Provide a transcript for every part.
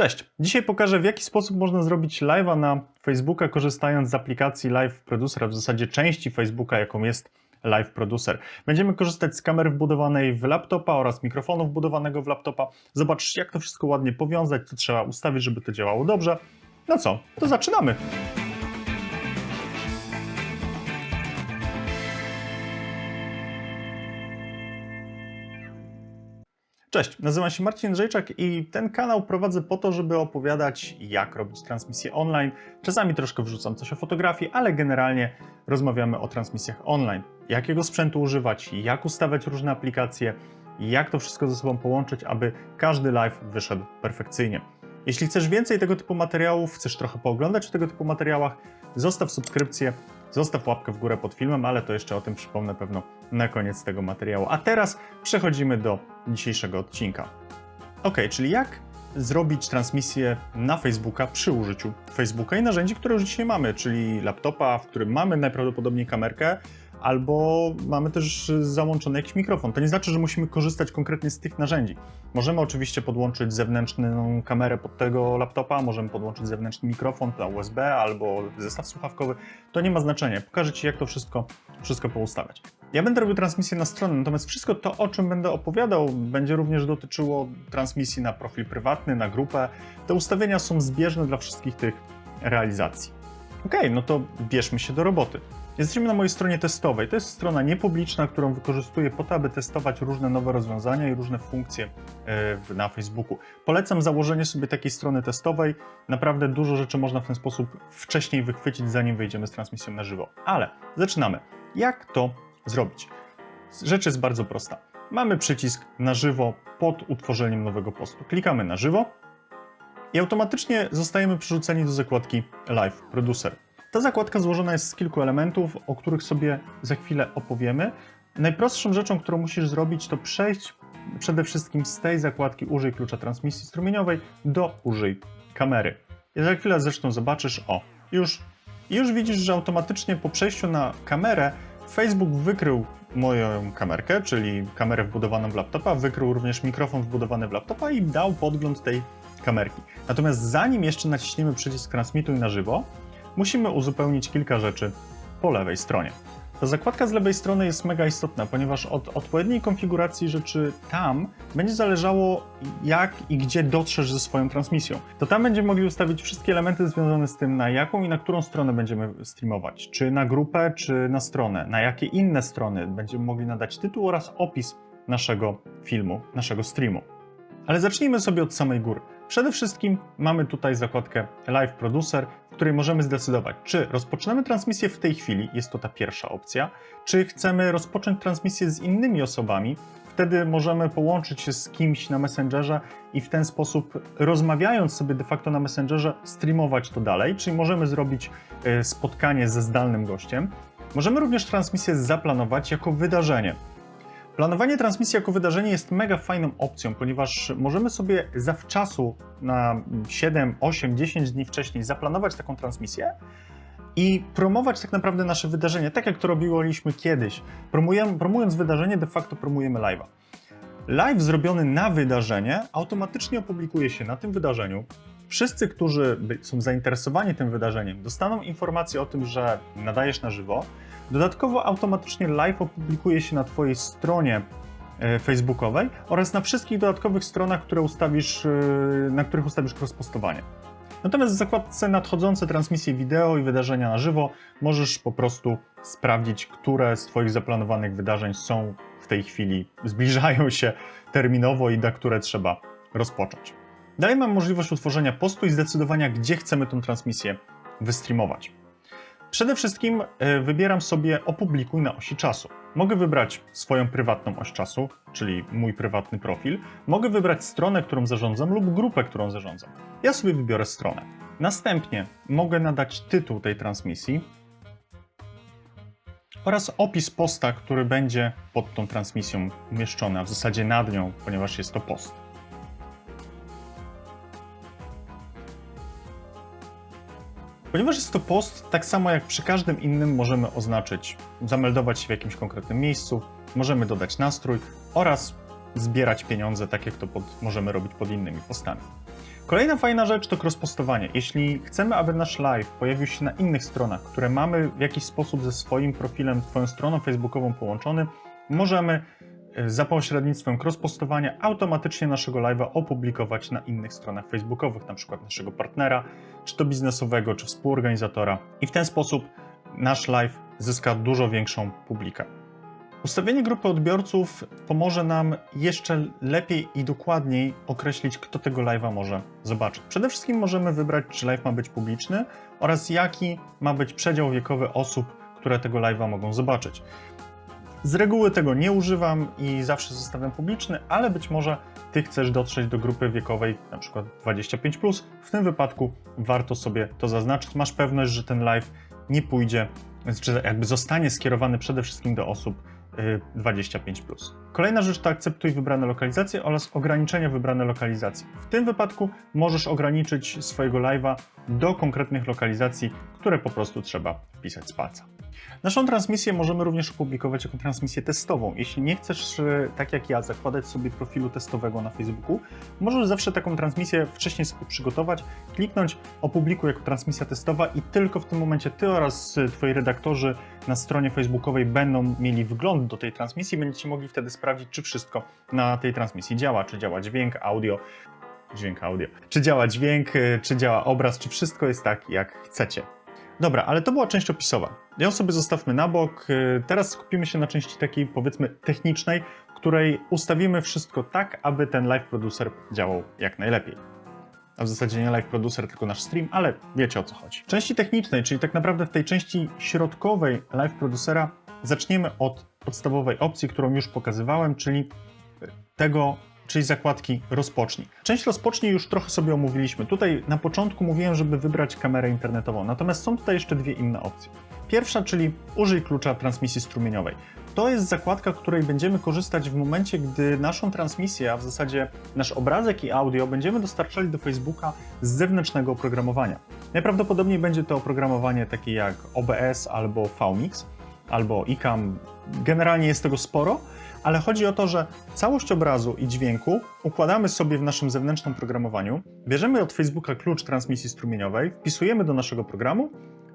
Cześć! Dzisiaj pokażę w jaki sposób można zrobić live'a na Facebooka korzystając z aplikacji Live Producer, w zasadzie części Facebooka jaką jest Live Producer. Będziemy korzystać z kamery wbudowanej w laptopa oraz mikrofonu wbudowanego w laptopa. Zobacz jak to wszystko ładnie powiązać, co trzeba ustawić, żeby to działało dobrze. No co, to zaczynamy! Cześć, nazywam się Marcin Andrzejczak i ten kanał prowadzę po to, żeby opowiadać, jak robić transmisje online. Czasami troszkę wrzucam coś o fotografii, ale generalnie rozmawiamy o transmisjach online. Jakiego sprzętu używać, jak ustawiać różne aplikacje, jak to wszystko ze sobą połączyć, aby każdy live wyszedł perfekcyjnie. Jeśli chcesz więcej tego typu materiałów, chcesz trochę pooglądać o tego typu materiałach, zostaw subskrypcję, zostaw łapkę w górę pod filmem, ale to jeszcze o tym przypomnę pewno na koniec tego materiału. A teraz przechodzimy do dzisiejszego odcinka. Ok, czyli jak zrobić transmisję na Facebooka przy użyciu Facebooka i narzędzi, które już dzisiaj mamy, czyli laptopa, w którym mamy najprawdopodobniej kamerkę, albo mamy też załączony jakiś mikrofon. To nie znaczy, że musimy korzystać konkretnie z tych narzędzi. Możemy oczywiście podłączyć zewnętrzną kamerę pod tego laptopa, możemy podłączyć zewnętrzny mikrofon na USB albo zestaw słuchawkowy. To nie ma znaczenia. Pokażę Ci, jak to wszystko, wszystko poustawiać. Ja będę robił transmisję na stronę, natomiast wszystko to, o czym będę opowiadał, będzie również dotyczyło transmisji na profil prywatny, na grupę. Te ustawienia są zbieżne dla wszystkich tych realizacji. Ok, no to bierzmy się do roboty. Jesteśmy na mojej stronie testowej. To jest strona niepubliczna, którą wykorzystuję po to, aby testować różne nowe rozwiązania i różne funkcje e, na Facebooku. Polecam założenie sobie takiej strony testowej. Naprawdę dużo rzeczy można w ten sposób wcześniej wychwycić, zanim wejdziemy z transmisją na żywo. Ale zaczynamy. Jak to zrobić? Rzecz jest bardzo prosta. Mamy przycisk na żywo pod utworzeniem nowego postu. Klikamy na żywo i automatycznie zostajemy przerzuceni do zakładki Live Producer. Ta zakładka złożona jest z kilku elementów, o których sobie za chwilę opowiemy. Najprostszą rzeczą, którą musisz zrobić, to przejść przede wszystkim z tej zakładki Użyj klucza transmisji strumieniowej do Użyj kamery. I za chwilę zresztą zobaczysz, o, już, już widzisz, że automatycznie po przejściu na kamerę Facebook wykrył moją kamerkę, czyli kamerę wbudowaną w laptopa, wykrył również mikrofon wbudowany w laptopa i dał podgląd tej kamerki. Natomiast zanim jeszcze naciśniemy przycisk transmituj na żywo, musimy uzupełnić kilka rzeczy po lewej stronie. Ta zakładka z lewej strony jest mega istotna, ponieważ od odpowiedniej konfiguracji rzeczy tam będzie zależało, jak i gdzie dotrzesz ze swoją transmisją. To tam będziemy mogli ustawić wszystkie elementy związane z tym, na jaką i na którą stronę będziemy streamować. Czy na grupę, czy na stronę. Na jakie inne strony będziemy mogli nadać tytuł oraz opis naszego filmu, naszego streamu. Ale zacznijmy sobie od samej góry. Przede wszystkim mamy tutaj zakładkę Live Producer, w której możemy zdecydować, czy rozpoczynamy transmisję w tej chwili, jest to ta pierwsza opcja, czy chcemy rozpocząć transmisję z innymi osobami. Wtedy możemy połączyć się z kimś na Messengerze i w ten sposób, rozmawiając sobie de facto na Messengerze, streamować to dalej, czyli możemy zrobić e, spotkanie ze zdalnym gościem. Możemy również transmisję zaplanować jako wydarzenie. Planowanie transmisji jako wydarzenie jest mega fajną opcją, ponieważ możemy sobie zawczasu na 7, 8, 10 dni wcześniej zaplanować taką transmisję i promować tak naprawdę nasze wydarzenie, tak jak to robiliśmy kiedyś. Promujemy, promując wydarzenie, de facto promujemy live'a. Live zrobiony na wydarzenie automatycznie opublikuje się na tym wydarzeniu. Wszyscy, którzy są zainteresowani tym wydarzeniem, dostaną informację o tym, że nadajesz na żywo. Dodatkowo automatycznie live opublikuje się na Twojej stronie e, facebookowej oraz na wszystkich dodatkowych stronach, które ustawisz, e, na których ustawisz crosspostowanie. Natomiast w zakładce nadchodzące transmisje wideo i wydarzenia na żywo możesz po prostu sprawdzić, które z Twoich zaplanowanych wydarzeń są w tej chwili, zbliżają się terminowo i na które trzeba rozpocząć. Dalej mam możliwość utworzenia postu i zdecydowania, gdzie chcemy tę transmisję wystreamować. Przede wszystkim e, wybieram sobie opublikuj na osi czasu. Mogę wybrać swoją prywatną oś czasu, czyli mój prywatny profil. Mogę wybrać stronę, którą zarządzam lub grupę, którą zarządzam. Ja sobie wybiorę stronę. Następnie mogę nadać tytuł tej transmisji oraz opis posta, który będzie pod tą transmisją umieszczony, a w zasadzie nad nią, ponieważ jest to post. Ponieważ jest to post, tak samo jak przy każdym innym możemy oznaczyć, zameldować się w jakimś konkretnym miejscu, możemy dodać nastrój oraz zbierać pieniądze, tak jak to pod, możemy robić pod innymi postami. Kolejna fajna rzecz to crosspostowanie. Jeśli chcemy, aby nasz live pojawił się na innych stronach, które mamy w jakiś sposób ze swoim profilem, swoją stroną facebookową połączony, możemy za pośrednictwem crosspostowania automatycznie naszego live'a opublikować na innych stronach facebookowych, na przykład naszego partnera, czy to biznesowego, czy współorganizatora i w ten sposób nasz live zyska dużo większą publikę. Ustawienie grupy odbiorców pomoże nam jeszcze lepiej i dokładniej określić, kto tego live'a może zobaczyć. Przede wszystkim możemy wybrać, czy live ma być publiczny oraz jaki ma być przedział wiekowy osób, które tego live'a mogą zobaczyć. Z reguły tego nie używam i zawsze zostawiam publiczny, ale być może ty chcesz dotrzeć do grupy wiekowej przykład 25+. W tym wypadku warto sobie to zaznaczyć. Masz pewność, że ten live nie pójdzie, czy jakby zostanie skierowany przede wszystkim do osób y, 25. Kolejna rzecz to akceptuj wybrane lokalizacje oraz ograniczenia wybrane lokalizacji. W tym wypadku możesz ograniczyć swojego live'a do konkretnych lokalizacji, które po prostu trzeba wpisać z palca. Naszą transmisję możemy również opublikować jako transmisję testową. Jeśli nie chcesz, e, tak jak ja, zakładać sobie profilu testowego na Facebooku, możesz zawsze taką transmisję wcześniej sobie przygotować, kliknąć opublikuj jako transmisja testowa i tylko w tym momencie ty oraz e, twoi redaktorzy na stronie facebookowej będą mieli wgląd do tej transmisji, będziecie mogli wtedy sprawdzić, czy wszystko na tej transmisji działa, czy działa dźwięk, audio, dźwięk, audio, czy działa dźwięk, e, czy działa obraz, czy wszystko jest tak, jak chcecie. Dobra, ale to była część opisowa. Ją sobie zostawmy na bok. Y, Teraz skupimy się na części takiej, powiedzmy, technicznej, w której ustawimy wszystko tak, aby ten live producer działał jak najlepiej. A w zasadzie nie live producer, tylko nasz stream, ale wiecie o co chodzi. W części technicznej, czyli tak naprawdę w tej części środkowej live producera, zaczniemy od podstawowej opcji, którą już pokazywałem, czyli tego, czyli zakładki rozpocznij. Część rozpocznij już trochę sobie omówiliśmy. Tutaj na początku mówiłem, żeby wybrać kamerę internetową, natomiast są tutaj jeszcze dwie inne opcje. Pierwsza, czyli użyj klucza transmisji strumieniowej. To jest zakładka, której będziemy korzystać w momencie, gdy naszą transmisję, a w zasadzie nasz obrazek i audio będziemy dostarczali do Facebooka z zewnętrznego oprogramowania. Najprawdopodobniej będzie to oprogramowanie takie jak OBS albo VMix, albo ICAM. Generalnie jest tego sporo, ale chodzi o to, że całość obrazu i dźwięku układamy sobie w naszym zewnętrznym programowaniu, bierzemy od Facebooka klucz transmisji strumieniowej, wpisujemy do naszego programu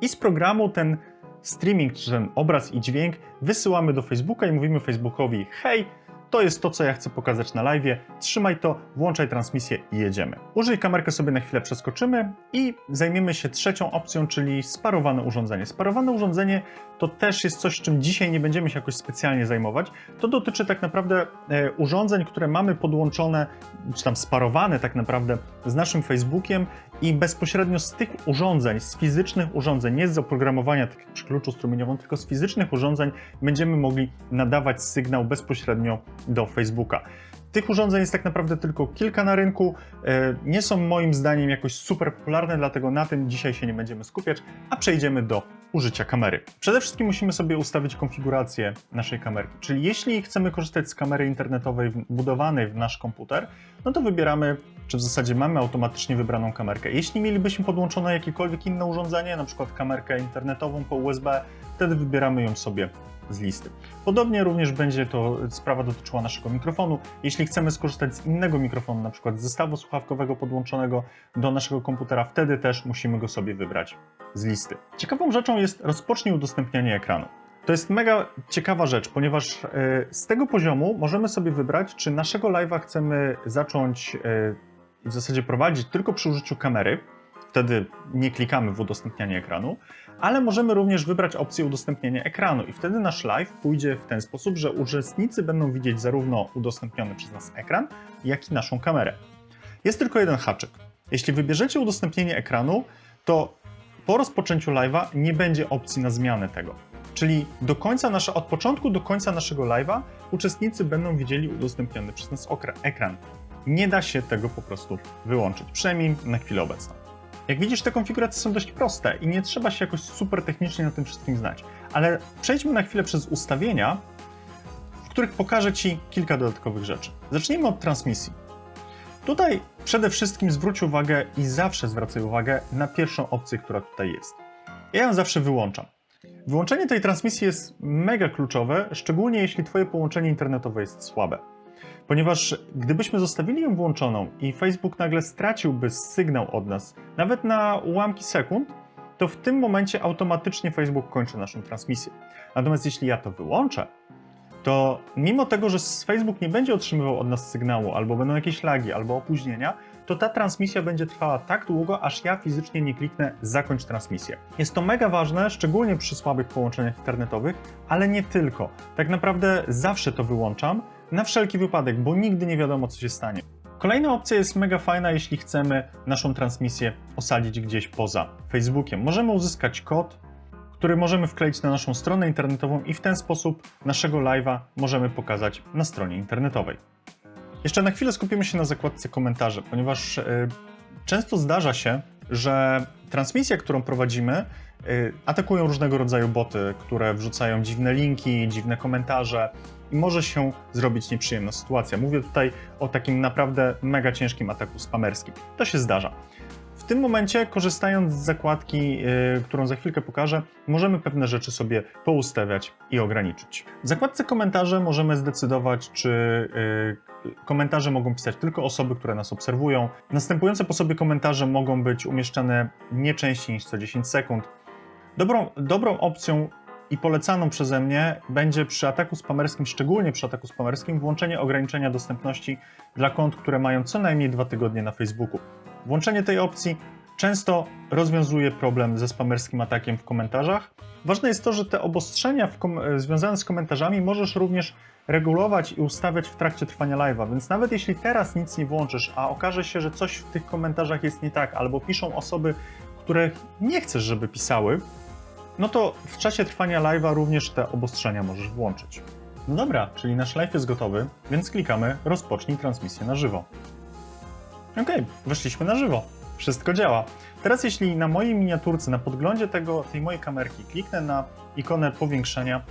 i z programu ten streaming, czy ten obraz i dźwięk wysyłamy do Facebooka i mówimy Facebookowi: hej, to jest to, co ja chcę pokazać na live. Trzymaj to, włączaj transmisję i jedziemy. Użyj kamerkę sobie na chwilę przeskoczymy i zajmiemy się trzecią opcją, czyli sparowane urządzenie. Sparowane urządzenie to też jest coś, czym dzisiaj nie będziemy się jakoś specjalnie zajmować. To dotyczy tak naprawdę e, urządzeń, które mamy podłączone, czy tam sparowane tak naprawdę z naszym Facebookiem i bezpośrednio z tych urządzeń, z fizycznych urządzeń, nie z oprogramowania tak przy kluczu strumieniowym, tylko z fizycznych urządzeń będziemy mogli nadawać sygnał bezpośrednio do Facebooka. Tych urządzeń jest tak naprawdę tylko kilka na rynku. e, Nie są moim zdaniem jakoś super popularne, dlatego na tym dzisiaj się nie będziemy skupiać, a przejdziemy do użycia kamery. Przede wszystkim musimy sobie ustawić konfigurację naszej kamerki. Czyli jeśli chcemy korzystać z kamery internetowej wbudowanej w nasz komputer, no to wybieramy, czy w zasadzie mamy automatycznie wybraną kamerkę. Jeśli mielibyśmy podłączone jakiekolwiek inne urządzenie, na przykład kamerkę internetową po USB, wtedy wybieramy ją sobie z listy. Podobnie również będzie to sprawa dotyczyła naszego mikrofonu. Jeśli chcemy skorzystać z innego mikrofonu, na przykład zestawu słuchawkowego podłączonego do naszego komputera, wtedy też musimy go sobie wybrać z listy. Ciekawą rzeczą jest rozpocznij udostępnianie ekranu. To jest mega ciekawa rzecz, ponieważ e, z tego poziomu możemy sobie wybrać, czy naszego live'a chcemy zacząć e, w zasadzie prowadzić tylko przy użyciu kamery, wtedy nie klikamy w udostępnianie ekranu, ale możemy również wybrać opcję udostępnienia ekranu i wtedy nasz live pójdzie w ten sposób, że uczestnicy będą widzieć zarówno udostępniony przez nas ekran, jak i naszą kamerę. Jest tylko jeden haczyk. Jeśli wybierzecie udostępnienie ekranu, to po rozpoczęciu live'a nie będzie opcji na zmianę tego. Czyli do końca nasze, od początku do końca naszego live'a uczestnicy będą widzieli udostępniony przez nas ekran. Nie da się tego po prostu wyłączyć, przynajmniej na chwilę obecną. Jak widzisz, te konfiguracje są dość proste i nie trzeba się jakoś super technicznie na tym wszystkim znać. Ale przejdźmy na chwilę przez ustawienia, w których pokażę Ci kilka dodatkowych rzeczy. Zacznijmy od transmisji. Tutaj przede wszystkim zwróć uwagę i zawsze zwracaj uwagę na pierwszą opcję, która tutaj jest. Ja ją zawsze wyłączam. Wyłączenie tej transmisji jest mega kluczowe, szczególnie jeśli Twoje połączenie internetowe jest słabe. Ponieważ gdybyśmy zostawili ją włączoną i Facebook nagle straciłby sygnał od nas, nawet na ułamki sekund, to w tym momencie automatycznie Facebook kończy naszą transmisję. Natomiast jeśli ja to wyłączę, to mimo tego, że Facebook nie będzie otrzymywał od nas sygnału, albo będą jakieś lagi, albo opóźnienia, to ta transmisja będzie trwała tak długo, aż ja fizycznie nie kliknę zakończ transmisję. Jest to mega ważne, szczególnie przy słabych połączeniach internetowych, ale nie tylko. Tak naprawdę zawsze to wyłączam, na wszelki wypadek, bo nigdy nie wiadomo, co się stanie. Kolejna opcja jest mega fajna, jeśli chcemy naszą transmisję osadzić gdzieś poza Facebookiem. Możemy uzyskać kod, który możemy wkleić na naszą stronę internetową i w ten sposób naszego live'a możemy pokazać na stronie internetowej. Jeszcze na chwilę skupimy się na zakładce komentarze, ponieważ yy, często zdarza się, że transmisja, którą prowadzimy, yy, atakują różnego rodzaju boty, które wrzucają dziwne linki, dziwne komentarze i może się zrobić nieprzyjemna sytuacja. Mówię tutaj o takim naprawdę mega ciężkim ataku spamerskim. To się zdarza. W tym momencie, korzystając z zakładki, yy, którą za chwilkę pokażę, możemy pewne rzeczy sobie poustawiać i ograniczyć. W zakładce komentarze możemy zdecydować, czy yy, komentarze mogą pisać tylko osoby, które nas obserwują. Następujące po sobie komentarze mogą być umieszczane nie częściej niż co 10 sekund. Dobrą, dobrą opcją i polecaną przeze mnie będzie przy ataku spamerskim, szczególnie przy ataku spamerskim, włączenie ograniczenia dostępności dla kont, które mają co najmniej dwa tygodnie na Facebooku. Włączenie tej opcji często rozwiązuje problem ze spamerskim atakiem w komentarzach. Ważne jest to, że te obostrzenia związane z komentarzami możesz również regulować i ustawiać w trakcie trwania live'a, więc nawet jeśli teraz nic nie włączysz, a okaże się, że coś w tych komentarzach jest nie tak, albo piszą osoby, których nie chcesz, żeby pisały, no to w czasie trwania live'a również te obostrzenia możesz włączyć. No dobra, czyli nasz live jest gotowy, więc klikamy rozpocznij transmisję na żywo. Ok, weszliśmy na żywo. Wszystko działa. Teraz jeśli na mojej miniaturce, na podglądzie tego, tej mojej kamerki kliknę na ikonę powiększenia,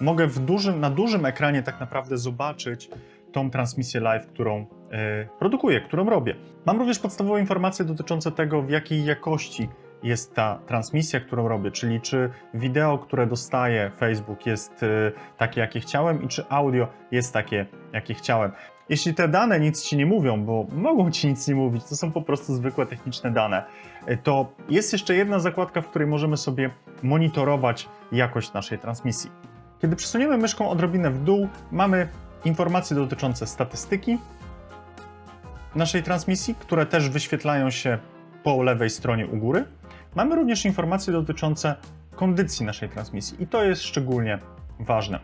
mogę w dużym, na dużym ekranie tak naprawdę zobaczyć tą transmisję live, którą yy, produkuję, którą robię. Mam również podstawowe informacje dotyczące tego, w jakiej jakości jest ta transmisja, którą robię, czyli czy wideo, które dostaje Facebook jest y, takie, jakie chciałem i czy audio jest takie, jakie chciałem. Jeśli te dane nic ci nie mówią, bo mogą ci nic nie mówić, to są po prostu zwykłe techniczne dane, y, to jest jeszcze jedna zakładka, w której możemy sobie monitorować jakość naszej transmisji. Kiedy przesuniemy myszką odrobinę w dół, mamy informacje dotyczące statystyki naszej transmisji, które też wyświetlają się po lewej stronie u góry. Mamy również informacje dotyczące kondycji naszej transmisji i to jest szczególnie ważne.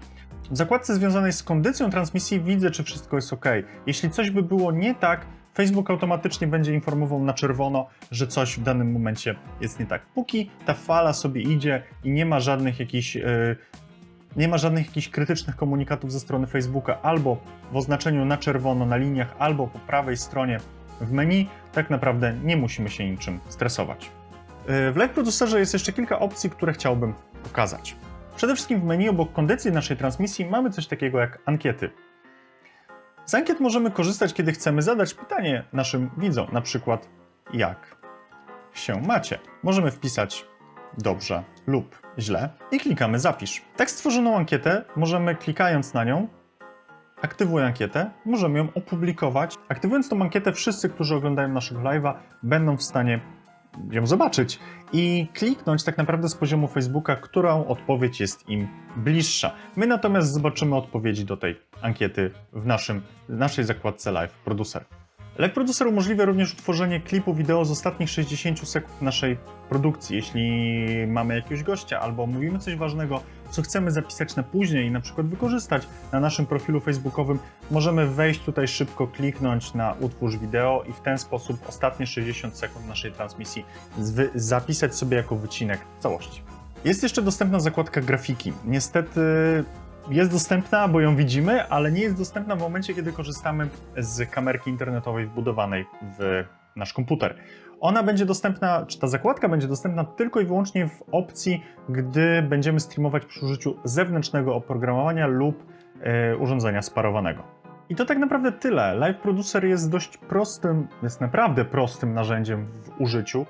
W zakładce związanej z kondycją transmisji widzę, czy wszystko jest ok. Jeśli coś by było nie tak, Facebook automatycznie będzie informował na czerwono, że coś w danym momencie jest nie tak. Póki ta fala sobie idzie i nie ma żadnych jakichś yy, nie ma żadnych jakichś krytycznych komunikatów ze strony Facebooka albo w oznaczeniu na czerwono na liniach, albo po prawej stronie w menu, tak naprawdę nie musimy się niczym stresować. W Live Producerze jest jeszcze kilka opcji, które chciałbym pokazać. Przede wszystkim w menu obok kondycji naszej transmisji mamy coś takiego jak ankiety. Z ankiet możemy korzystać, kiedy chcemy zadać pytanie naszym widzom, na przykład jak się macie. Możemy wpisać dobrze lub źle i klikamy zapisz. Tak stworzoną ankietę możemy klikając na nią aktywuję ankietę, możemy ją opublikować. Aktywując tą ankietę, wszyscy, którzy oglądają naszego live'a, będą w stanie ją zobaczyć i kliknąć tak naprawdę z poziomu Facebooka, którą odpowiedź jest im bliższa. My natomiast zobaczymy odpowiedzi do tej ankiety w naszym, naszej zakładce Live Producer. Live Producer umożliwia również utworzenie klipu wideo z ostatnich 60 sekund naszej produkcji. Jeśli mamy jakiegoś gościa albo mówimy coś ważnego, co chcemy zapisać na później i na przykład wykorzystać na naszym profilu facebookowym, możemy wejść tutaj szybko, kliknąć na utwórz wideo i w ten sposób ostatnie 60 sekund naszej transmisji zapisać sobie jako wycinek całości. Jest jeszcze dostępna zakładka grafiki. Niestety jest dostępna, bo ją widzimy, ale nie jest dostępna w momencie, kiedy korzystamy z kamerki internetowej wbudowanej w nasz komputer. Ona będzie dostępna, czy ta zakładka będzie dostępna tylko i wyłącznie w opcji, gdy będziemy streamować przy użyciu zewnętrznego oprogramowania lub e, urządzenia sparowanego. I to tak naprawdę tyle. Live Producer jest dość prostym, jest naprawdę prostym narzędziem w użyciu,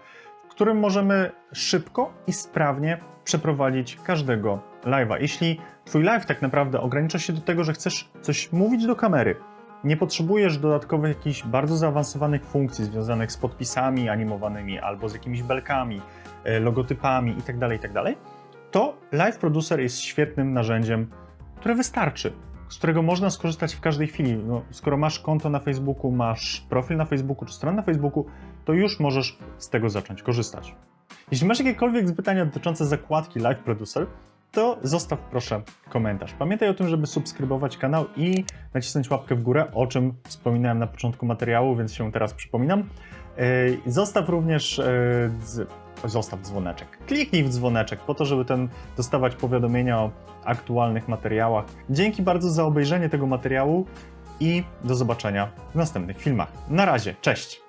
którym możemy szybko i sprawnie przeprowadzić każdego live'a. Jeśli twój live tak naprawdę ogranicza się do tego, że chcesz coś mówić do kamery, nie potrzebujesz dodatkowych jakichś bardzo zaawansowanych funkcji związanych z podpisami animowanymi albo z jakimiś belkami, e, logotypami itd., itd., to Live Producer jest świetnym narzędziem, które wystarczy, z którego można skorzystać w każdej chwili. No, skoro masz konto na Facebooku, masz profil na Facebooku czy stronę na Facebooku, to już możesz z tego zacząć korzystać. Jeśli masz jakiekolwiek pytania dotyczące zakładki Live Producer, to zostaw proszę komentarz. Pamiętaj o tym, żeby subskrybować kanał i nacisnąć łapkę w górę, o czym wspominałem na początku materiału, więc się teraz przypominam. Yy, Zostaw również, dz- zostaw dzwoneczek. Kliknij w dzwoneczek po to, żeby ten dostawać powiadomienia o aktualnych materiałach. Dzięki bardzo za obejrzenie tego materiału i do zobaczenia w następnych filmach. Na razie, cześć!